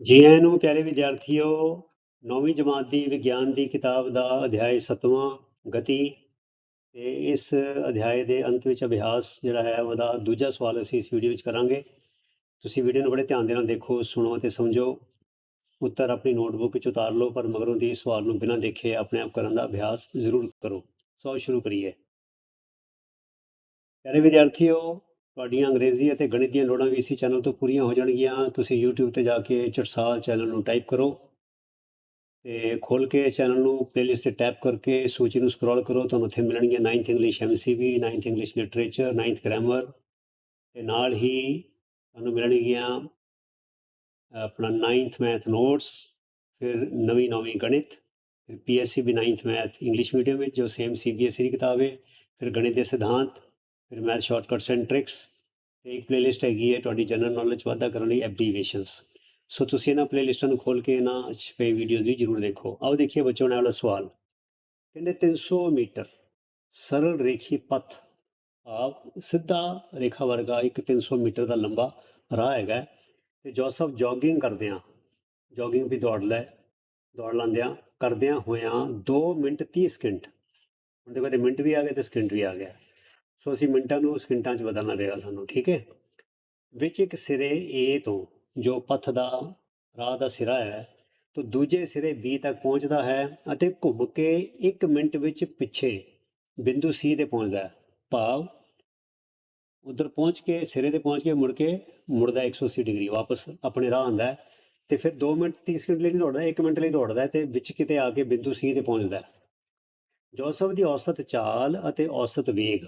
ਜੀ ਆਇਆਂ ਨੂੰ ਪਿਆਰੇ ਵਿਦਿਆਰਥੀਓ, ਨੌਵੀਂ ਜਮਾਤ ਦੀ ਵਿਗਿਆਨ ਦੀ ਕਿਤਾਬ ਦਾ ਅਧਿਆਇ 7ਵਾਂ ਗਤੀ ਤੇ ਇਸ ਅਧਿਆਇ ਦੇ ਅੰਤ ਵਿੱਚ ਅਭਿਆਸ ਜਿਹੜਾ ਹੈ ਉਹਦਾ ਦੂਜਾ ਸਵਾਲ ਅਸੀਂ ਇਸ ਵੀਡੀਓ ਵਿੱਚ ਕਰਾਂਗੇ। ਤੁਸੀਂ ਵੀਡੀਓ ਨੂੰ ਬੜੇ ਧਿਆਨ ਦੇ ਨਾਲ ਦੇਖੋ, ਸੁਣੋ ਤੇ ਸਮਝੋ। ਉੱਤਰ ਆਪਣੀ ਨੋਟਬੁੱਕ ਵਿੱਚ ਉਤਾਰ ਲਓ, ਪਰ ਮਗਰੋਂ ਦੀ ਸਵਾਲ ਨੂੰ ਬਿਨਾਂ ਦੇਖੇ ਆਪਣੇ ਆਪ ਕਰਨ ਦਾ ਅਭਿਆਸ ਜ਼ਰੂਰ ਕਰੋ। ਸੋ ਸ਼ੁਰੂ ਕਰੀਏ। ਪਿਆਰੇ ਵਿਦਿਆਰਥੀਓ ਤੁਹਾਡੀਆਂ ਅੰਗਰੇਜ਼ੀ ਅਤੇ ਗਣਿਤ ਦੀਆਂ ਲੋੜਾਂ ਵੀ ਇਸੇ ਚੈਨਲ ਤੋਂ ਪੂਰੀਆਂ ਹੋ ਜਾਣਗੀਆਂ। ਤੁਸੀਂ YouTube ਤੇ ਜਾ ਕੇ ਚਟਸਾਲ ਚੈਨਲ ਨੂੰ ਟਾਈਪ ਕਰੋ ਤੇ ਖੋਲ ਕੇ ਚੈਨਲ ਨੂੰ ਪਲੇਲਿਸਟ ਤੇ ਟੈਪ ਕਰਕੇ ਸੂਚੀ ਨੂੰ ਸਕਰੋਲ ਕਰੋ। ਤੁਹਾਨੂੰ ਉੱਥੇ ਮਿਲਣਗੀਆਂ 9th English MCV 9th English literature 9th grammar ਤੇ ਨਾਲ ਹੀ ਤੁਹਾਨੂੰ ਮਿਲਣਗੀਆਂ ਆਪਣਾ 9th ਮੈਥ ਨੋਟਸ ਫਿਰ ਨਵੀਂ ਨੌਵੀਂ ਗਣਿਤ, ਫਿਰ PSC ਵੀ 9th ਮੈਥ ਇੰਗਲਿਸ਼ ਮੀਡੀਅਮ ਵਿੱਚ, ਜੋ ਸੇਮ CBSE ਦੀ ਕਿਤਾਬ ਹੈ, ਫਿਰ ਗਣਿਤ ਦੇ ਸਿਧਾਂਤ ਫਿਰ ਮੈਥ ਸ਼ਾਰਟਕਟਸ ਐਂਡ ਟ੍ਰਿਕਸ ਤੇ ਇੱਕ ਪਲੇਲਿਸਟ ਹੈਗੀ ਹੈ ਤੁਹਾਡੀ ਜਨਰਲ ਨੌਲੇਜ ਵਾਧਾ ਕਰਨ ਲਈ ਐਬਰੀਵੇਸ਼ਨਸ ਸੋ ਤੁਸੀਂ ਇਹਨਾਂ ਪਲੇਲਿਸਟਾਂ ਨੂੰ ਖੋਲ ਕੇ ਇਹਨਾਂ ਛਪੇ ਵੀਡੀਓਜ਼ ਵੀ ਜ਼ਰੂਰ ਦੇਖੋ। ਆਓ ਦੇਖੀਏ ਬੱਚਿਓ ਨੇ ਵਾਲਾ ਸਵਾਲ। ਕਹਿੰਦੇ 300 ਮੀਟਰ ਸਰਲ ਰੇਖੀ ਪਥ ਆਪ ਸਿੱਧਾ ਰੇਖਾ ਵਰਗਾ ਇੱਕ 300 ਮੀਟਰ ਦਾ ਲੰਬਾ ਰਾਹ ਹੈਗਾ ਹੈ। ਤੇ ਜੋਸਫ ਜੋਗਿੰਗ ਕਰਦਿਆਂ, ਜੋਗਿੰਗ ਵੀ ਦੌੜ ਲੈ, ਦੌੜ ਲਾਂਦਿਆਂ, ਕਰਦਿਆਂ ਹੋਇਆਂ 2 ਮਿੰਟ 30 ਸਕਿੰਟ ਹੁਣ ਦੇਖੋ ਤੇ ਮਿੰਟ ਵੀ ਆ ਗਏ ਤੇ ਸਕਿੰਟ ਵੀ ਆ ਗਿਆ। ਸੋ ਅਸੀਂ ਮਿੰਟਾਂ ਨੂੰ ਸਕਿੰਟਾਂ 'ਚ ਬਦਲਣਾ ਪਏਗਾ ਸਾਨੂੰ, ਠੀਕ ਹੈ? ਵਿੱਚ ਇੱਕ ਸਿਰੇ A ਤੋਂ ਜੋ ਪਥ ਦਾ, ਰਾਹ ਦਾ ਸਿਰਾ ਹੈ, ਤੋਂ ਦੂਜੇ ਸਿਰੇ B ਤੱਕ ਪਹੁੰਚਦਾ ਹੈ ਅਤੇ ਘੁੰਮ ਕੇ 1 ਮਿੰਟ ਵਿੱਚ ਪਿੱਛੇ ਬਿੰਦੂ C ਤੇ ਪਹੁੰਚਦਾ ਹੈ। ਭਾਵ ਉਧਰ ਪਹੁੰਚ ਕੇ, ਸਿਰੇ ਤੇ ਪਹੁੰਚ ਕੇ ਮੁੜ ਕੇ ਮੁੜਦਾ 180 ਡਿਗਰੀ, ਵਾਪਸ ਆਪਣੇ ਰਾਹ ਆਂਦਾ ਹੈ ਤੇ ਫਿਰ 2 ਮਿੰਟ 30 ਸਕਿੰਟ ਲਈ ਨਹੀਂ ਦੌੜਦਾ 1 ਮਿੰਟ ਲਈ ਦੌੜਦਾ ਹੈ ਤੇ ਵਿੱਚ ਕਿਤੇ ਆ ਕੇ ਬਿੰਦੂ C ਤੇ ਪਹੁੰਚਦਾ ਹੈ। ਜੋਸਫ ਦੀ ਔਸਤ ਚਾਲ ਅਤੇ ਔਸਤ ਵੇਗ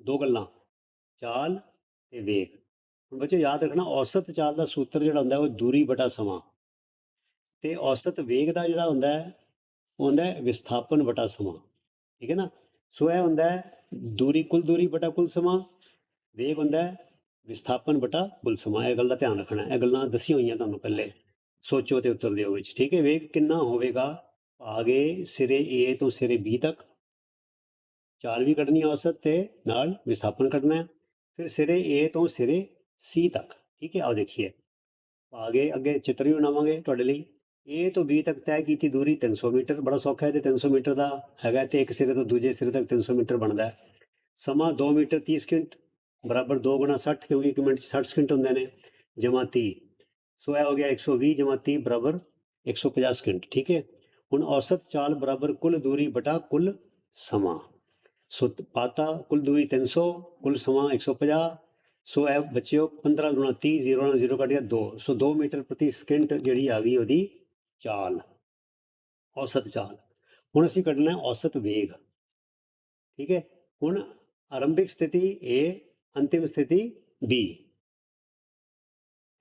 ਦੋ ਗੱਲਾਂ, ਚਾਲ ਤੇ ਵੇਗ। ਹੁਣ ਬੱਚੇ ਯਾਦ ਰੱਖਣਾ, ਔਸਤ ਚਾਲ ਦਾ ਸੂਤਰ ਜਿਹੜਾ ਹੁੰਦਾ, ਉਹ ਦੂਰੀ ਬਟਾ ਸਮਾਂ। ਤੇ ਔਸਤ ਵੇਗ ਦਾ ਜਿਹੜਾ ਹੁੰਦਾ ਹੈ, ਉਹ ਹੁੰਦਾ ਵਿਸਥਾਪਨ ਬਟਾ ਸਮਾਂ। ਠੀਕ ਹੈ ਨਾ? ਸੋ ਇਹ ਹੁੰਦਾ ਦੂਰੀ, ਕੁੱਲ ਦੂਰੀ ਬਟਾ ਕੁੱਲ ਸਮਾਂ, ਵੇਗ ਹੁੰਦਾ ਵਿਸਥਾਪਨ ਬਟਾ ਕੁੱਲ ਸਮਾਂ। ਇਹ ਗੱਲ ਦਾ ਧਿਆਨ ਰੱਖਣਾ, ਇਹ ਗੱਲਾਂ ਦੱਸੀਆਂ ਹੋਈਆਂ ਤੁਹਾਨੂੰ ਪਹਿਲੇ। ਸੋਚੋ ਤੇ ਉੱਤਰ ਦਿਓ ਵਿੱਚ। ਠੀਕ ਹੈ, ਵੇਗ ਕਿੰਨਾ ਹੋਵੇਗਾ? ਭਾਗੇ ਸਿਰੇ A ਤੋਂ ਸਿਰੇ B ਤੱਕ। ਚਾਲ ਵੀ ਕੱਢਣੀ ਔਸਤ ਤੇ, ਨਾਲ ਵਿਸਥਾਪਨ ਕੱਢਣਾ ਹੈ। ਫਿਰ ਸਿਰੇ A ਤੋਂ ਸਿਰੇ C ਤੱਕ, ਠੀਕ ਹੈ? ਆਓ ਦੇਖੀਏ। ਆਗੇ, ਅੱਗੇ ਚਿੱਤਰ ਵੀ ਬਣਾਵਾਂਗੇ ਤੁਹਾਡੇ ਲਈ। A ਤੋਂ B ਤੱਕ ਤੈਅ ਕੀਤੀ ਦੂਰੀ 300 ਮੀਟਰ, ਬੜਾ ਸੌਖਾ ਹੈ ਤੇ 300 ਮੀਟਰ ਦਾ ਹੈਗਾ ਤੇ ਇੱਕ ਸਿਰੇ ਤੋਂ ਦੂਜੇ ਸਿਰੇ ਤੱਕ 300 ਮੀਟਰ ਬਣਦਾ ਹੈ। ਸਮਾਂ 2 ਮੀਟਰ 30 ਸਕਿੰਟ, ਬਰਾਬਰ 2 ਗੁਣਾ 60 ਕਿਉਂਕਿ ਇੱਕ ਮਿੰਟ 'ਚ 60 ਸਕਿੰਟ ਹੁੰਦੇ ਨੇ ਜਮਾ 30 ਸੋ ਇਹ ਹੋ ਗਿਆ 120 ਜਮਾ 30 ਬਰਾਬਰ 150 ਸਕਿੰਟ, ਠੀਕ ਹੈ? ਹੁਣ ਔਸਤ ਚਾਲ ਬਰਾਬਰ ਕੁੱਲ ਦੂਰੀ ਬਟਾ ਕੁੱਲ ਸਮਾਂ। ਸੋ ਪਾਤਾ ਕੁੱਲ ਦੂਰੀ 300 ਕੁੱਲ ਸਮਾਂ 150 ਸੋ ਇਹ ਬੱਚਿਓ 15 ਗੁਣਾ 30 0 ਨਾਲ 0 ਕੱਟ ਗਿਆ 2 ਸੋ 2 ਮੀਟਰ ਪ੍ਰਤੀ ਸਕਿੰਟ ਜਿਹੜੀ ਆ ਗਈ ਉਹਦੀ ਚਾਲ, ਔਸਤ ਚਾਲ। ਹੁਣ ਅਸੀਂ ਕੱਢਣਾ ਔਸਤ ਵੇਗ। ਠੀਕ ਹੈ? ਹੁਣ ਆਰੰਭਿਕ ਸਥਿਤੀ A, ਅੰਤਿਮ ਸਥਿਤੀ B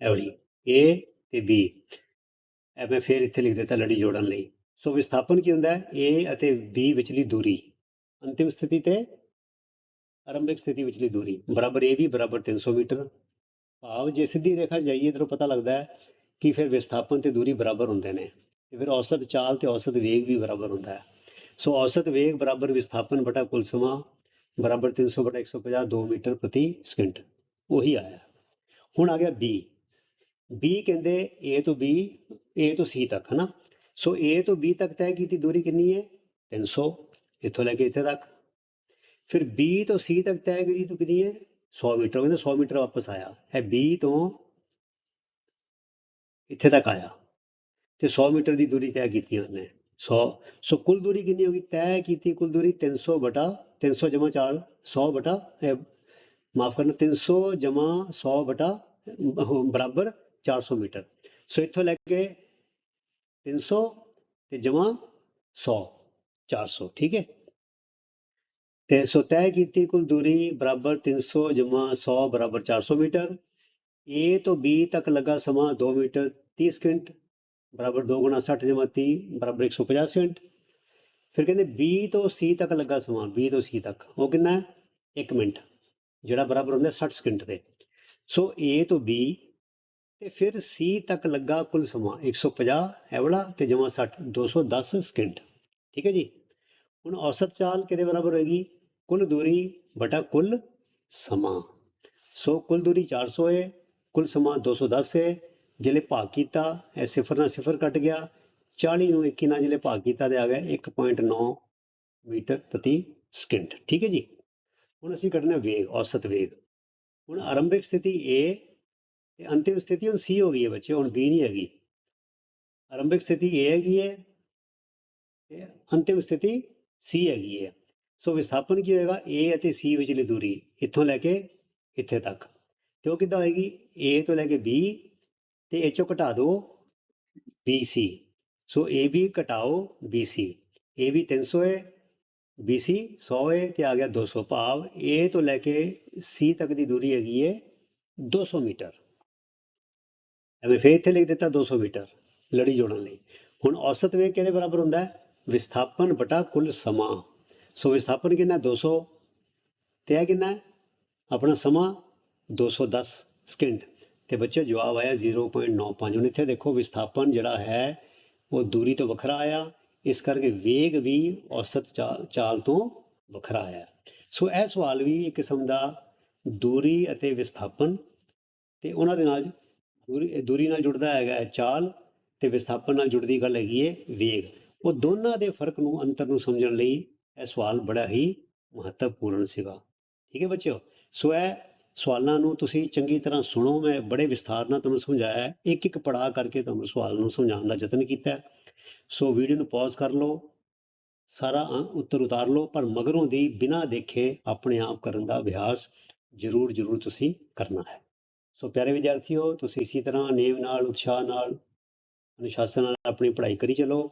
ਇਹ ਵਾਲੀ, A ਤੇ B ਇਹ ਮੈਂ ਫੇਰ ਇੱਥੇ ਲਿਖ ਦਿੱਤਾ ਲੜੀ ਜੋੜਨ ਲਈ। ਸੋ ਵਿਸਥਾਪਨ ਕੀ ਹੁੰਦਾ ਹੈ? A ਅਤੇ B ਵਿਚਲੀ ਦੂਰੀ। ਅੰਤਿਮ ਸਥਿਤੀ ਤੇ ਆਰੰਭਿਕ ਸਥਿਤੀ ਵਿਚਲੀ ਦੂਰੀ ਬਰਾਬਰ A ਵੀ ਬਰਾਬਰ 300 ਮੀਟਰ ਭਾਵ ਜੇ ਸਿੱਧੀ ਰੇਖਾ ਜਾਈਏ ਇਧਰੋਂ ਪਤਾ ਲੱਗਦਾ ਹੈ ਕਿ ਫਿਰ ਵਿਸਥਾਪਨ ਤੇ ਦੂਰੀ ਬਰਾਬਰ ਹੁੰਦੇ ਨੇ ਤੇ ਫਿਰ ਔਸਤ ਚਾਲ ਤੇ ਔਸਤ ਵੇਗ ਵੀ ਬਰਾਬਰ ਹੁੰਦਾ ਹੈ ਸੋ ਔਸਤ ਵੇਗ ਬਰਾਬਰ ਵਿਸਥਾਪਨ ਬਟਾ ਕੁੱਲ ਸਮਾਂ ਬਰਾਬਰ 300 ਬਟਾ 150 2 ਮੀਟਰ ਪ੍ਰਤੀ ਸਕਿੰਟ ਉਹੀ ਆਇਆ ਹੁਣ ਆ ਗਿਆ B B ਕਹਿੰਦੇ A ਤੋਂ B, A ਤੋਂ C ਤੱਕ ਹਨਾ ਸੋ A ਤੋਂ B ਤੱਕ ਤੈਅ ਕੀਤੀ ਦੂਰੀ ਕਿੰਨੀ ਹੈ 300 ਇੱਥੋਂ ਲੈ ਕੇ ਇੱਥੇ ਤੱਕ। ਫਿਰ B ਤੋਂ C ਤੱਕ ਤੈਅ ਕਰੀ ਤੂੰ ਕਿੰਨੀ ਹੈ 100 ਮੀਟਰ ਕਹਿੰਦਾ 100 ਮੀਟਰ ਵਾਪਸ ਆਇਆ। ਇਹ B ਤੋਂ ਇੱਥੇ ਤੱਕ ਆਇਆ। ਤੇ 100 ਮੀਟਰ ਦੀ ਦੂਰੀ ਤੈਅ ਕੀਤੀ ਉਹਨੇ। 100 ਸੋ ਕੁੱਲ ਦੂਰੀ ਕਿੰਨੀ ਹੋ ਗਈ? ਤੈਅ ਕੀਤੀ ਕੁੱਲ ਦੂਰੀ 300 ਬਟਾ 300 ਜਮਾ 4 100 ਬਟਾ ਮਾਫ ਕਰਨਾ 300 ਜਮਾ 100 ਬਟਾ ਅਹ, ਬਰਾਬਰ 400 ਮੀਟਰ। ਸੋ ਇੱਥੋਂ ਲੈ ਕੇ 300 ਤੇ ਜਮਾ 100 400 ਠੀਕ ਹੈ ਤੇ ਸੋ ਤੈਅ ਕੀਤੀ ਕੁੱਲ ਦੂਰੀ ਬਰਾਬਰ 300 ਜਮਾ 100 ਬਰਾਬਰ 400 ਮੀਟਰ A ਤੋਂ B ਤੱਕ ਲੱਗਾ ਸਮਾਂ 2 ਮੀਟਰ 30 ਸਕਿੰਟ ਬਰਾਬਰ 2 ਗੁਣਾ 60 ਜਮਾ 30 ਬਰਾਬਰ 150 ਸਕਿੰਟ ਫਿਰ ਕਹਿੰਦੇ B ਤੋਂ C ਤੱਕ ਲੱਗਾ ਸਮਾਂ B ਤੋਂ C ਤੱਕ ਉਹ ਕਿੰਨਾ ਹੈ 1 ਮਿੰਟ ਜਿਹੜਾ ਬਰਾਬਰ ਹੁੰਦਾ ਹੈ 60 ਸਕਿੰਟ ਦੇ ਸੋ A ਤੋਂ B ਤੇ ਫਿਰ C ਤੱਕ ਲੱਗਾ ਕੁੱਲ ਸਮਾਂ 150 ਇਹ ਵਾਲਾ ਤੇ ਜਮਾ 60 210 ਸਕਿੰਟ ਠੀਕ ਹੈ ਜੀ। ਹੁਣ ਔਸਤ ਚਾਲ ਕਿਹਦੇ ਬਰਾਬਰ ਹੋਏਗੀ? ਕੁੱਲ ਦੂਰੀ ਬਟਾ ਕੁੱਲ ਸਮਾਂ। ਸੋ ਕੁੱਲ ਦੂਰੀ 400 ਹੈ ਕੁੱਲ ਸਮਾਂ 210 ਹੈ ਜਿਹੜੇ ਭਾਗ ਕੀਤਾ, ਇਹ ਸਿਫਰ ਨਾਲ ਸਿਫਰ ਕੱਟ ਗਿਆ। 40 ਨੂੰ 21 ਨਾਲ ਜਿਹੜੇ ਭਾਗ ਕੀਤਾ ਤੇ ਆ ਗਿਆ 1.9 ਮੀਟਰ ਪ੍ਰਤੀ ਸਕਿੰਟ। ਠੀਕ ਹੈ ਜੀ। ਹੁਣ ਅਸੀਂ ਕੱਢਣਾ ਵੇਗ, ਔਸਤ ਵੇਗ। ਹੁਣ ਆਰੰਭਿਕ ਸਥਿਤੀ A ਤੇ ਅੰਤਿਮ ਸਥਿਤੀ ਹੁਣ C ਹੋ ਗਈ ਹੈ ਬੱਚੇ ਹੁਣ B ਨਹੀਂ ਹੈਗੀ। ਆਰੰਭਿਕ ਸਥਿਤੀ A ਹੈਗੀ ਹੈ ਅੰਤਿਮ ਸਥਿਤੀ ਸੀ ਹੈਗੀ ਹੈ। ਸੋ ਵਿਸਥਾਪਨ ਕੀ ਹੋਏਗਾ? A ਅਤੇ C ਵਿਚਲੀ ਦੂਰੀ ਇੱਥੋਂ ਲੈ ਕੇ ਇੱਥੇ ਤੱਕ। ਤੇ ਉਹ ਕਿੱਦਾਂ ਹੋਏਗੀ? A ਤੋਂ ਲੈ ਕੇ B ਤੇ ਇਹ ਚੋਂ ਘਟਾ ਦਿਓ BC ਸੋ AB ਘਟਾਓ BC AB 300 ਹੈ BC 100 ਹੈ ਤੇ ਆ ਗਿਆ 200 ਭਾਵ। A ਤੋਂ ਲੈ ਕੇ C ਤੱਕ ਦੀ ਦੂਰੀ ਹੈਗੀ ਹੈ 200 ਮੀਟਰ। ਐਵੇਂ ਫੇਰ ਇੱਥੇ ਲਿਖ ਦਿੱਤਾ 200 ਮੀਟਰ ਲੜੀ ਜੋੜਨ ਲਈ। ਹੁਣ ਔਸਤ ਵੇਗ ਕਿਹਦੇ ਬਰਾਬਰ ਹੁੰਦਾ ਹੈ? ਵਿਸਥਾਪਨ ਬਟਾ ਕੁੱਲ ਸਮਾਂ। ਸੋ ਵਿਸਥਾਪਨ ਕਿੰਨਾ ਹੈ? 200 ਤੇ ਇਹ ਕਿੰਨਾ ਆਪਣਾ ਸਮਾਂ 210 ਸਕਿੰਟ। ਤੇ ਬੱਚੇ ਜਵਾਬ ਆਇਆ 0.95 ਹੁਣ ਇੱਥੇ ਦੇਖੋ, ਵਿਸਥਾਪਨ ਜਿਹੜਾ ਹੈ, ਉਹ ਦੂਰੀ ਤੋਂ ਵੱਖਰਾ ਆਇਆ। ਇਸ ਕਰਕੇ ਵੇਗ ਵੀ ਔਸਤ ਚਾਲ ਤੋਂ ਵੱਖਰਾ ਆਇਆ। ਸੋ ਇਹ ਸਵਾਲ ਵੀ ਇੱਕ ਕਿਸਮ ਦਾ ਦੂਰੀ ਅਤੇ ਵਿਸਥਾਪਨ। ਤੇ ਉਹਨਾਂ ਦੇ ਨਾਲ ਦੂਰੀ ਦੂਰੀ ਨਾਲ ਜੁੜਦਾ ਹੈਗਾ ਹੈ ਚਾਲ। ਤੇ ਵਿਸਥਾਪਨ ਨਾਲ ਜੁੜਦੀ ਗੱਲ ਹੈਗੀ ਹੈ ਵੇਗ। ਉਹ ਦੋਨਾਂ ਦੇ ਫ਼ਰਕ ਨੂੰ ਅੰਤਰ ਨੂੰ ਸਮਝਣ ਲਈ ਇਹ ਸਵਾਲ ਬੜਾ ਹੀ ਮਹੱਤਵਪੂਰਨ ਸੀਗਾ। ਠੀਕ ਹੈ ਬੱਚਿਓ? ਸੋ ਇਹ ਸਵਾਲਾਂ ਨੂੰ ਤੁਸੀਂ ਚੰਗੀ ਤਰ੍ਹਾਂ ਸੁਣੋ, ਮੈਂ ਬੜੇ ਵਿਸਥਾਰ ਨਾਲ ਤੁਹਾਨੂੰ ਸਮਝਾਇਆ। ਇੱਕ ਇੱਕ ਪੜਾਅ ਕਰਕੇ ਤੁਹਾਨੂੰ ਸਵਾਲ ਨੂੰ ਸਮਝਾਉਣ ਦਾ ਯਤਨ ਕੀਤਾ। ਸੋ ਵੀਡੀਓ ਨੂੰ ਪੌਜ਼ ਕਰ ਲਓ। ਸਾਰਾ ਉੱਤਰ ਉਤਾਰ ਲਓ, ਪਰ ਮਗਰੋਂ ਦੀ ਬਿਨਾਂ ਦੇਖੇ ਆਪਣੇ ਆਪ ਕਰਨ ਦਾ ਅਭਿਆਸ ਜ਼ਰੂਰ ਜ਼ਰੂਰ ਤੁਸੀਂ ਕਰਨਾ ਹੈ। ਸੋ ਪਿਆਰੇ ਵਿਦਿਆਰਥੀਓ, ਤੁਸੀਂ ਇਸੇ ਤਰ੍ਹਾਂ ਨੇਮ ਨਾਲ, ਉਤਸ਼ਾਹ ਨਾਲ, ਅਨੁਸ਼ਾਸਨ ਨਾਲ ਆਪਣੀ ਪੜ੍ਹਾਈ ਕਰੀ ਚਲੋ।